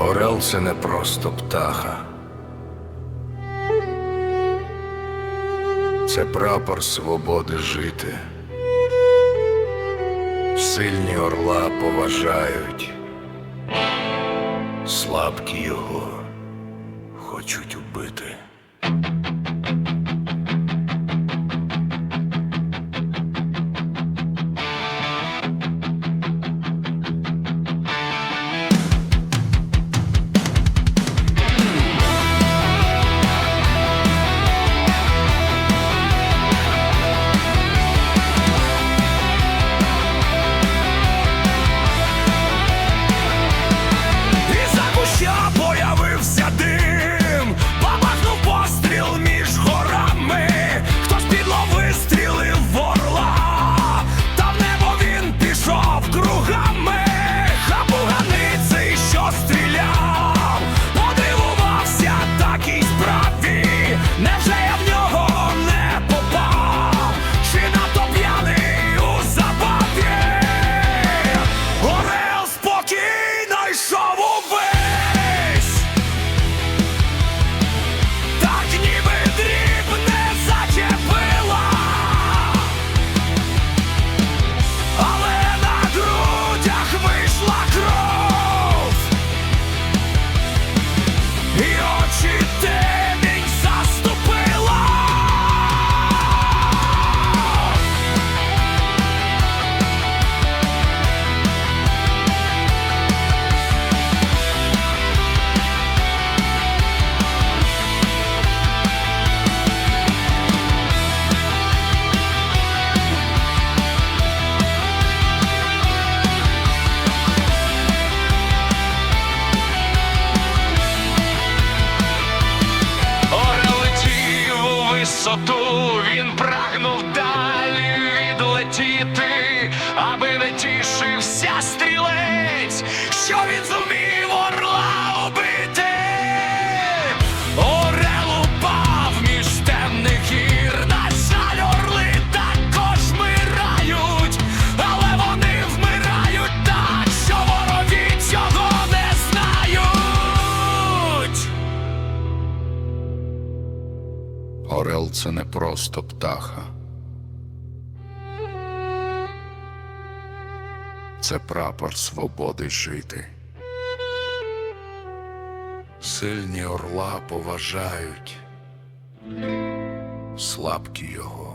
Орел це не просто птаха. Це прапор свободи жити. Сильні орла поважають, слабкі його хочуть убити. висоту він прагнув. Орел це не просто птаха. Це прапор свободи жити. Сильні орла поважають, слабкі його.